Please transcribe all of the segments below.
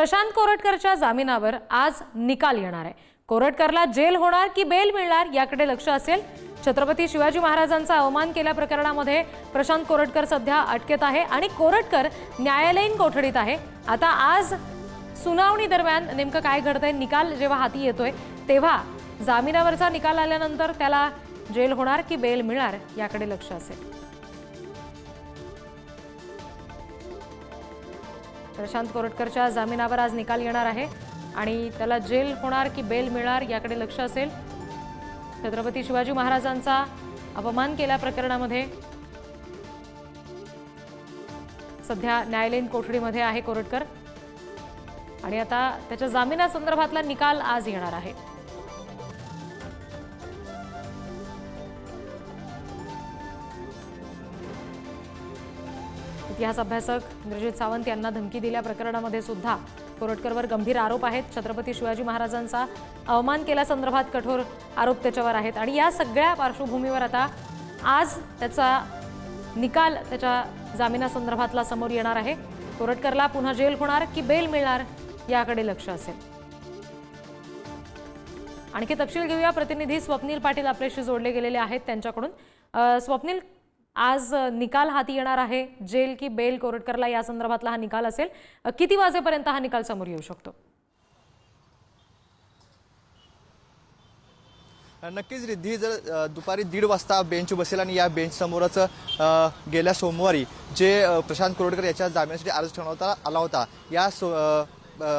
प्रशांत कोरटकरच्या जामिनावर आज निकाल येणार आहे. कोरटकरला जेल होणार की बेल मिळणार याकडे लक्ष असेल. छत्रपती शिवाजी महाराजांचा अवमान केल्या प्रकरणामध्ये प्रशांत कोरटकर सध्या अटकेत आहे आणि कोरटकर न्यायालयीन कोठडीत आहे. आता आज सुनावणी दरम्यान नेमकं काय घडतंय निकाल जेव्हा हाती येतोय तेव्हा जामिनावरचा निकाल आल्यानंतर त्याला जेल होणार की बेल मिळणार याकडे लक्ष असेल. प्रशांत कोरटकरच्या जामिनावर आज निकाल येणार आहे आणि त्याला जेल होणार की बेल मिळणार याकडे लक्ष असेल. छत्रपती शिवाजी महाराजांचा अपमान केल्या प्रकरणामध्ये. सध्या न्यायालयीन कोठडीमध्ये आहे कोरटकर. आणि आता त्याच्या जामिनासंदर्भातला निकाल आज येणार आहे. इतिहास अभ्यासक इंद्रजित सावंत यांना धमकी दिल्या प्रकरणामध्ये सुद्धा. कोरटकरवर गंभीर आरोप आहेत. छत्रपती शिवाजी महाराजांचा अवमान केल्यासंदर्भात कठोर आरोप त्याच्यावर आहेत. आणि या सगळ्या पार्श्वभूमीवर आता आज त्याचा निकाल त्याच्या जामिनासंदर्भातला समोर येणार आहे. कोरटकरला पुन्हा जेल होणार की बेल मिळणार याकडे लक्ष असेल. आणखी तपशील घेऊया. प्रतिनिधी स्वप्नील पाटील आपल्याशी जोडले गेलेले आहेत त्यांच्याकडून. स्वप्नील आज निकाल हाती येणार आहे. जेल की बेल कोरटकरला या संदर्भातला हा निकाल असेल. किती वाजेपर्यंत हा निकाल समोर येऊ शकतो? नक्कीच रिद्धी जर दुपारी दीड वाजता बेंच बसेल आणि या बेंचसमोरच गेल्या सोमवारी जे प्रशांत कोरडकर याच्या जामिनासाठी अर्ज ठेवण्यात आला होता. या सो-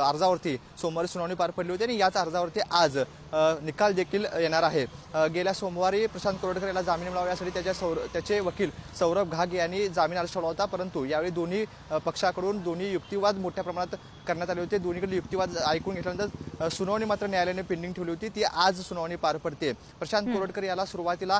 अर्जावरती सोमवारी सुनावणी पार पडली होती आणि याच अर्जावरती आज निकाल देखील येणार आहे. गेल्या सोमवारी प्रशांत कोरडकर याला जामीन मिळावा यासाठी त्याच्या सौर त्याचे वकील सौरभ घाग यांनी जामीन अर्ज ठेवला होता परंतु यावेळी दोन्ही पक्षाकडून दोन्ही युक्तिवाद मोठ्या प्रमाणात करण्यात आले होते. दोन्हीकडे युक्तिवाद ऐकून घेतल्यानंतर सुनावणी मात्र न्यायालयाने पेंडिंग ठेवली होती. ती आज सुनावणी पार पडते. प्रशांत कोरडकर याला सुरुवातीला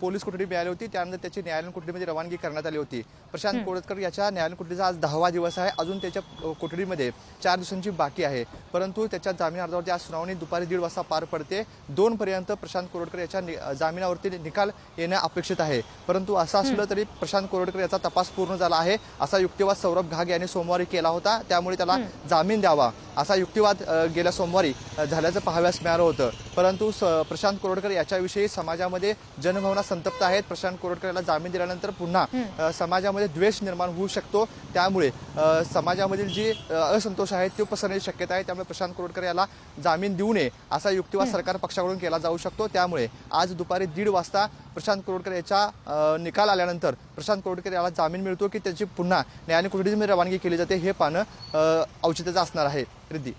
पोलीस कोठडी मिळाली होती. त्यानंतर त्याची न्यायालयीन कोठडीमध्ये रवानगी करण्यात आली होती. प्रशांत कोरडकर याच्या न्यायालयीन कोठडीचा आज दहावा दिवस आहे. अजून त्याच्या कोठडीमध्ये चार दिवसांची बाकी आहे. परंतु त्याच्या जामीन अर्जावरती आज सुनावणी दुपारी दीड वाजता पार पडते. दोन पर्यंत प्रशांत कोरडकर याच्या नि- जामिनावरती निकाल येणे अपेक्षित आहे. परंतु असं असलं तरी प्रशांत कोरडकर याचा तपास पूर्ण झाला आहे. असा युक्तिवाद सौरभ घाग यांनी सोमवारी केला होता. त्यामुळे त्याला जामीन द्यावा. असा युक्तिवाद गेल्या सोमवारी झाल्याचं पाहाव्यास मिळालं होतं. परंतु स- प्रशांत कोरडकर याच्याविषयी समाजामध्ये जनभावना संतप्त आहेत. प्रशांत कोरडकर याला जामीन दिल्यानंतर पुन्हा समाजामध्ये द्वेष निर्माण होऊ शकतो. त्यामुळे समाजामधील जी असंतोष आहे तो पसरण्याची शक्यता आहे. त्यामुळे प्रशांत कोरडकर याला जामीन देऊ नये असा युक्तिवाद सरकार पक्षाकडून केला जाऊ शकतो. त्यामुळे आज दुपारी दीड वाजता प्रशांत कोरडकर याचा निकाल आल्यानंतर प्रशांत कोरडकर याला जामीन मिळतो की त्याची पुन्हा न्यायालयीन कोठडीमध्ये रवानगी केली जाते हे पाहणं अ, औचित्याचं असणार आहे. रिद्धी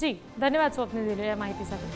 जी धन्यवाद स्वप्न दिलेल्या माहितीसाठी.